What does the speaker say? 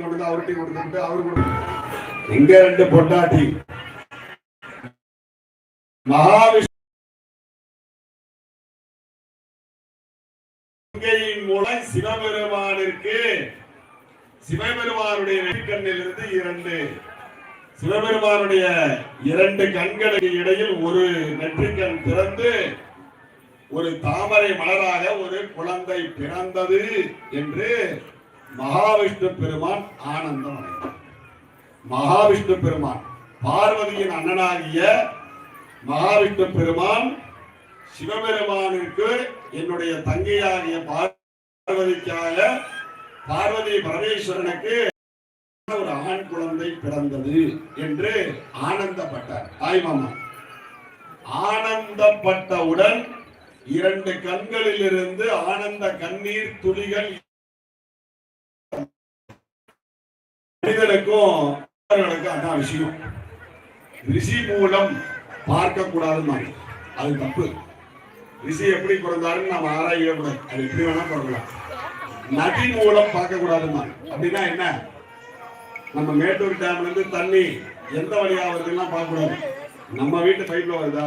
கொடுத்து அவர்கிட்ட கொடுத்துட்டு அவரு கொடுத்து இங்க ரெண்டு பொண்டாட்டி? மகாவிஷ்ணுங்கையின் மூலம் சிவபெருமானிற்கு சிவபெருமானுடைய நெற்றிக்கண்ணிலிருந்து இரண்டு. சிவபெருமானுடைய இரண்டு கண்களுக்கு இடையில் ஒரு நெற்றிக்கண் திறந்து ஒரு தாமரை மலராக ஒரு குழந்தை பிறந்தது என்று மகாவிஷ்ணு பெருமான் ஆனந்தம் அடைந்தார். மகாவிஷ்ணு பெருமான் பார்வதியின் அண்ணனாகிய மகாவிஷ்ணு பெருமான் சிவபெருமானுக்கு என்னுடைய தங்கையாகிய பார்வதிக்காக பார்வதி பரமேஸ்வரனுக்கு ஒரு ஆண் குழந்தை பிறந்தது என்று ஆனந்தப்பட்டார். தாய்மாமா ஆனந்தப்பட்டவுடன் இரண்டு கண்களிலிருந்து ஆனந்த கண்ணீர் துளிகள் மனிதனுக்கும் அதான் விஷயம். ரிஷி மூலம் பார்க்க கூடாதுன்னு அது தப்பு. ரிஷி எப்படி பிறந்தாருன்னு நம்ம ஆராயவே கூடாது. அது எப்படி வேணா பிறக்கலாம். நதி மூலம் பார்க்க கூடாதுன்னு அப்படின்னா என்ன? நம்ம மேட்டூர் டேம்ல இருந்து தண்ணி எந்த வழியா வருதுன்னா பார்க்க கூடாது நம்ம வீட்டு பைப்ல வருதா?